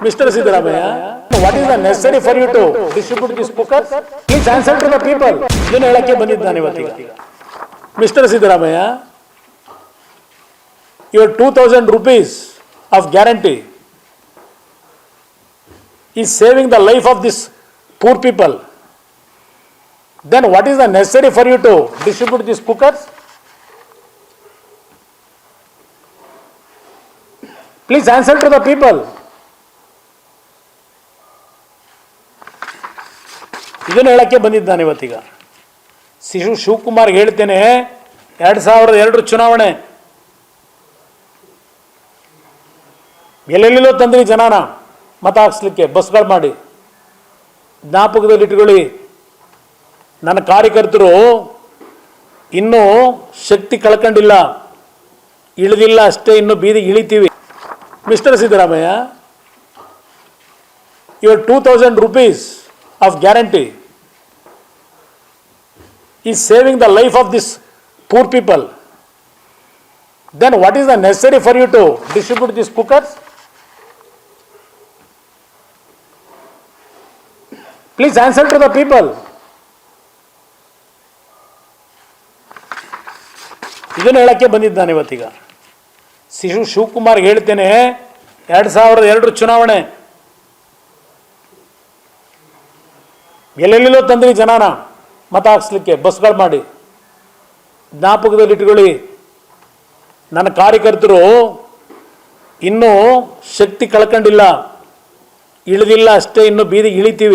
Mr. Siddaramaya, what is the necessary for you to distribute these cookers? Please answer to the people. ಇದನ್ನು ಹೇಳಕ್ಕೆ ಬಂದಿದ್ದಾನೆ ಇವತ್ತೀಗ mister Siddaramaiah your two thousand rupees of guarantee is saving the life of this poor people then what is the necessary for you to distribute these cookers? Please answer to the people. ಇದನ್ನು ಹೇಳಕ್ಕೆ ಬಂದಿದ್ದಾನೆ ಇವತ್ತೀಗ. ಶಿಶು ಶಿವಕುಮಾರ್ ಹೇಳ್ತೇನೆ, ಎರಡು ಸಾವಿರದ ಎರಡರ ಚುನಾವಣೆ. ಎಲ್ಲೆಲ್ಲಿಲೋ ತಂದ್ರಿ ಜನಾನ, ಮತ ಹಾಕ್ಸ್ಲಿಕ್ಕೆ, ಬಸ್ಗಳು ಮಾಡಿ. ಜ್ಞಾಪಕದಲ್ಲಿ ಇಟ್ಕೊಳ್ಳಿ ನನ್ನ ಕಾರ್ಯಕರ್ತರು ಇನ್ನೂ ಶಕ್ತಿ ಕಳ್ಕೊಂಡಿಲ್ಲ. ಇಳಿದಿಲ್ಲ ಅಷ್ಟೇ, ಇನ್ನು ಬೀದಿಗೆ ಇಳಿತೀವಿ. Mister Siddaramaiah your two thousand rupees of guarantee is saving the life of this poor people then what is the necessary for you to distribute these cookers? Please answer to the people. ಇದನ್ನು ಹೇಳಕ್ಕೆ ಬಂದಿದ್ದಾನೆ ಇವತ್ತೀಗ ಶಿಶು ಶಿವಕುಮಾರ್ ಹೇಳ್ತೇನೆ ಎರಡು ಸಾವಿರದ ಎರಡರ ಚುನಾವಣೆ ಎಲ್ಲೆಲ್ಲಿಲ್ಲೋ ತಂದ್ರಿ ಜನನ ಮತ ಹಾಕ್ಸ್ಲಿಕ್ಕೆ ಬಸ್ಗಳು ಮಾಡಿ. ಜ್ಞಾಪಕದಲ್ಲಿ ಇಟ್ಕೊಳ್ಳಿ. ನನ್ನ ಕಾರ್ಯಕರ್ತರು ಇನ್ನೂ ಶಕ್ತಿ ಕಳ್ಕೊಂಡಿಲ್ಲ. ಇಳಿದಿಲ್ಲ ಅಷ್ಟೇ, ಇನ್ನೂ ಬೀದಿಗೆ ಇಳಿತೀವಿ.